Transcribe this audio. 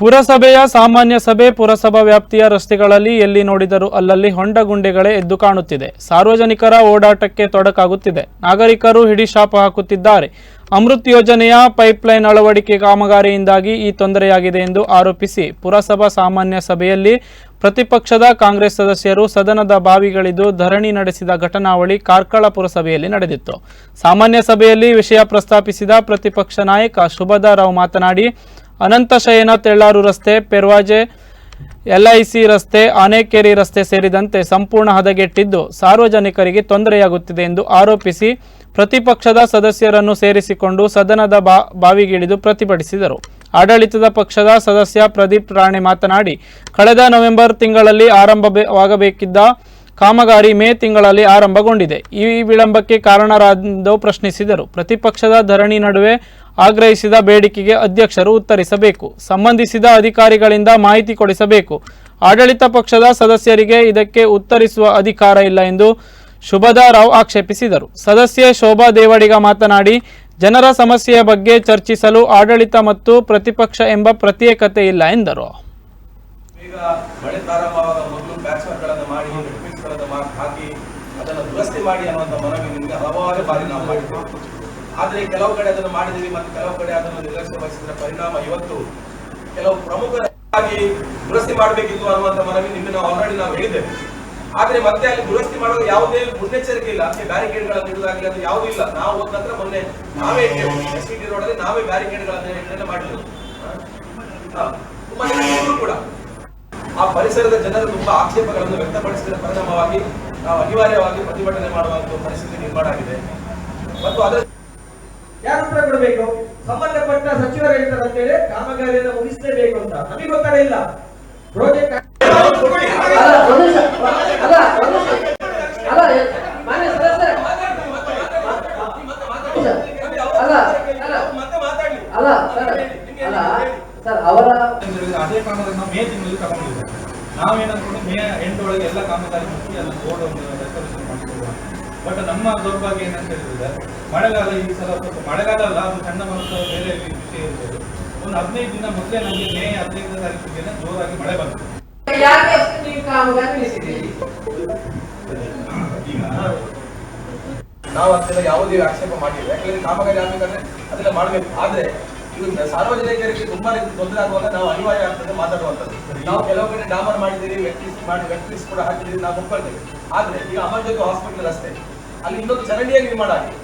ಪುರಸಭೆಯ ಸಾಮಾನ್ಯ ಸಭೆ, ಪುರಸಭಾ ವ್ಯಾಪ್ತಿಯ ರಸ್ತೆಗಳಲ್ಲಿ ಎಲ್ಲಿ ನೋಡಿದರೂ ಅಲ್ಲಲ್ಲಿ ಹೊಂಡ ಗುಂಡೆಗಳೇ ಎದ್ದು ಕಾಣುತ್ತಿದೆ. ಸಾರ್ವಜನಿಕರ ಓಡಾಟಕ್ಕೆ ತೊಡಕಾಗುತ್ತಿದೆ. ನಾಗರಿಕರು ಹಿಡಿಶಾಪ ಹಾಕುತ್ತಿದ್ದಾರೆ. ಅಮೃತ್ ಯೋಜನೆಯ ಪೈಪ್ಲೈನ್ ಅಳವಡಿಕೆ ಕಾಮಗಾರಿಯಿಂದಾಗಿ ಈ ತೊಂದರೆಯಾಗಿದೆ ಎಂದು ಆರೋಪಿಸಿ ಪುರಸಭಾ ಸಾಮಾನ್ಯ ಸಭೆಯಲ್ಲಿ ಪ್ರತಿಪಕ್ಷದ ಕಾಂಗ್ರೆಸ್ ಸದಸ್ಯರು ಸದನದ ಬಾವಿಗಳಿದು ಧರಣಿ ನಡೆಸಿದ ಘಟನಾವಳಿ ಕಾರ್ಕಳ ಪುರಸಭೆಯಲ್ಲಿ ನಡೆದಿತ್ತು. ಸಾಮಾನ್ಯ ಸಭೆಯಲ್ಲಿ ವಿಷಯ ಪ್ರಸ್ತಾಪಿಸಿದ ಪ್ರತಿಪಕ್ಷ ನಾಯಕ ಶುಭದಾ ರಾವ್ ಮಾತನಾಡಿ ಅನಂತಶಯನ ತೆಳ್ಳಾರು ರಸ್ತೆ, ಪೆರ್ವಾಜೆ, ಎಲ್ಐಸಿ ರಸ್ತೆ, ಆನೇಕೇರಿ ರಸ್ತೆ ಸೇರಿದಂತೆ ಸಂಪೂರ್ಣ ಹದಗೆಟ್ಟಿದ್ದು ಸಾರ್ವಜನಿಕರಿಗೆ ತೊಂದರೆಯಾಗುತ್ತಿದೆ ಎಂದು ಆರೋಪಿಸಿ ಪ್ರತಿಪಕ್ಷದ ಸದಸ್ಯರನ್ನು ಸೇರಿಸಿಕೊಂಡು ಸದನದ ಬಾ, ಬಾವಿಗಿಳಿದು ಪ್ರತಿಭಟಿಸಿದರು. ಆಡಳಿತದ ಪಕ್ಷದ ಸದಸ್ಯ ಪ್ರದೀಪ್ ರಾಣೆ ಮಾತನಾಡಿ, ಕಳೆದ ನವೆಂಬರ್ ತಿಂಗಳಲ್ಲಿ ಆರಂಭವಾಗಬೇಕಿದ್ದ ಕಾಮಗಾರಿ ಮೇ ತಿಂಗಳಲ್ಲಿ ಆರಂಭಗೊಂಡಿದೆ. ಈ ವಿಳಂಬಕ್ಕೆ ಕಾರಣರಾದೆಂದು ಪ್ರಶ್ನಿಸಿದರು. ಪ್ರತಿಪಕ್ಷದ ಧರಣಿ ನಡುವೆ ಆಗ್ರಹಿಸಿದ ಬೇಡಿಕೆಗೆ ಅಧ್ಯಕ್ಷರು ಉತ್ತರಿಸಬೇಕು. ಸಂಬಂಧಿಸಿದ ಅಧಿಕಾರಿಗಳಿಂದ ಮಾಹಿತಿ ಕೊಡಿಸಬೇಕು. ಆಡಳಿತ ಪಕ್ಷದ ಸದಸ್ಯರಿಗೆ ಇದಕ್ಕೆ ಉತ್ತರಿಸುವ ಅಧಿಕಾರ ಇಲ್ಲ ಎಂದು ಶುಭದಾ ರಾವ್ ಆಕ್ಷೇಪಿಸಿದರು. ಸದಸ್ಯೆ ಶೋಭಾ ದೇವಡಿಗ ಮಾತನಾಡಿ, ಜನರ ಸಮಸ್ಯೆಯ ಬಗ್ಗೆ ಚರ್ಚಿಸಲು ಆಡಳಿತ ಮತ್ತು ಪ್ರತಿಪಕ್ಷ ಎಂಬ ಪ್ರತ್ಯೇಕತೆ ಇಲ್ಲ ಎಂದರು. ಈಗ ಮಳೆ ಪ್ರಾರಂಭವಾದ ಮೊದಲು ಪ್ಯಾಚ್ ಗಳನ್ನ ಮಾಡಿ ಮಾಡಿ ಹಾಕಿ, ಅದನ್ನು ದುರಸ್ತಿ ಮಾಡಿ ಅನ್ನುವಂಥ ಮನವಿ ನಿಮಗೆ ಹಲವಾರು ಬಾರಿ ನಾವು ಮಾಡಿದ್ದೇವೆ ಆದರೆ ಕೆಲವು ಕಡೆ ಅದನ್ನು ಮಾಡಿದ್ದೀವಿ ಮತ್ತು ಕೆಲವು ಕಡೆ ಅದನ್ನು ನಿರ್ಲಕ್ಷ್ಯ ವಹಿಸಿದ ಪರಿಣಾಮ ಇವತ್ತು ಕೆಲವು ಪ್ರಮುಖರಾಗಿ ದುರಸ್ತಿ ಮಾಡಬೇಕಿತ್ತು ಅನ್ನುವಂಥ ಮನವಿ ನಿಮಗೆ ನಾವು ಆಲ್ರೆಡಿ ನಾವು ಹೇಳಿದ್ದೇವೆ. ಆದರೆ ಮತ್ತೆ ಅಲ್ಲಿ ದುರಸ್ತಿ ಮಾಡುವಾಗ ಯಾವುದೇ ಮುನ್ನೆಚ್ಚರಿಕೆ ಇಲ್ಲ. ಅಲ್ಲಿ ಬ್ಯಾರಿಕೇಡ್ಗಳನ್ನು ಇಡೋದಾಗಲಿ ಅದು ಯಾವುದೂ ಇಲ್ಲ. ನಾವು ಹೋದ ನಂತರ ಮೊನ್ನೆ ನಾವೇ ಎಸ್ ಟಿ ರೋಡಲ್ಲಿ ನಾವೇ ಬ್ಯಾರಿಕೇಡ್ ಗಳನ್ನ ಮಾಡಿದ್ದೇವೆ ಹಾ. ತುಂಬಾ ಜನ ಇದ್ರು ಕೂಡ ಆ ಪರಿಸರದ ಜನರು ತುಂಬಾ ಆಕ್ಷೇಪಗಳನ್ನು ವ್ಯಕ್ತಪಡಿಸಿದ ಪರಿಣಾಮವಾಗಿ ನಾವು ಅನಿವಾರ್ಯವಾಗಿ ಪ್ರತಿಭಟನೆ ಮಾಡುವಂತಹ ಪರಿಸ್ಥಿತಿ ನಿರ್ಮಾಣ ಆಗಿದೆ. ಮತ್ತು ಅದರ ಯಾರು ಉತ್ತರ ಕೊಡಬೇಕು? ಸಂಬಂಧಪಟ್ಟ ಸಚಿವರು ಹೇಳ್ತಾರೆ ಅಂತೇಳಿ ಕಾಮಗಾರಿಯನ್ನು ಮುಗಿಸಲೇಬೇಕು ಅಂತ. ನಮಗೆ ಗೊತ್ತಾಗ ಇಲ್ಲ. ಪ್ರಾಜೆಕ್ಟ್ ಅಲ್ಲ ಒಂದು ನಿಮಿಷ. ಅಲ್ಲ ಒಂದು ನಿಮಿಷ. ಅಲ್ಲ ಮಾನ್ಯ ಸದಸ್ಯರೇ. ಅಲ್ಲ ಅಲ್ಲ ಮತ್ತೆ ಮಾತಾಡ್ಲಿ ಅಲ್ಲ ಸರ್ ಅಲ್ಲ ಸರ್ ಅವರ ಅಂತ ಹೇಳಿದ್ರೆ ಅದೇ ಕಾಮಗಾರಿ ನಾವು ಮೇ ತಿಂಗಳಲ್ಲಿ ತಗೊಂಡಿದ್ದೇವೆ. ನಾವೇನಂದ್ಕೊಂಡು ಮೇ ಎಂಟು ಒಳಗೆ ಎಲ್ಲ ಕಾಮಗಾರಿ ಮುಗಿಸಿ ಎಲ್ಲ ಬೋರ್ಡ್ ಒಂದು ರೆಸ್ಟೋರೇಷನ್ ಮಾಡಿಕೊಡುವ ಬಟ್ ನಮ್ಮ ದೌರ್ಭಾಗ್ಯ ಏನಂತ ಹೇಳಿದ್ರೆ ಮಳೆಗಾಲ ಈ ಸಲ ಸ್ವಲ್ಪ ಮಳೆಗಾಲ ಅಲ್ಲ ಅದು ಸಣ್ಣ ಮನಸ್ಸು ಬೇರೆ ವಿಷಯ ಇರ್ಬೋದು. ಒಂದು ಹದಿನೈದು ದಿನ ಮೊದಲೇ ನಮಗೆ ಮೇ ಹದಿನೈದನೇ ತಾರೀಕಿಗೆ ಜೋರಾಗಿ ಮಳೆ ಬಂತು. ಯಾಕೆ ಅಷ್ಟು ನೀವು ಅದೆಲ್ಲ ಯಾವುದೇ ಆಕ್ಷೇಪ ಮಾಡಿಲ್ಲ. ಯಾಕಂದ್ರೆ ಕಾಮಗಾರಿ ಆಗ್ಬೇಕಂದ್ರೆ ಅದೆಲ್ಲ ಮಾಡ್ಬೇಕು. ಆದ್ರೆ ಸಾರ್ವಜನಿಕರಿಗೆ ತುಂಬಾ ತೊಂದರೆ ಆಗುವಾಗ ನಾವು ಅನಿವಾರ್ಯ ಆಗ್ತದೆ ಮಾತಾಡುವಂಥದ್ದು. ನಾವು ಕೆಲವು ಕಡೆ ಡಾಮರ್ ಮಾಡಿದ್ದೀರಿ ವೆಕ್ಟಿಸ್ ಮಾಡಿ ವೆಕ್ಟಿಸ್ ಕೂಡ ಹಾಕಿದ್ದೀರಿ, ನಾವು ಒಪ್ಕೊಳ್ತೇವೆ. ಆದ್ರೆ ಈಗ ಅಮರ್ ಜ್ಯೋತಿ ಹಾಸ್ಪಿಟಲ್ ಅಷ್ಟೇ. ಅಲ್ಲಿ ಇನ್ನೊಂದು ಚರಂಡಿಯ ನಿರ್ಮಾಣ ಆಗಿದೆ.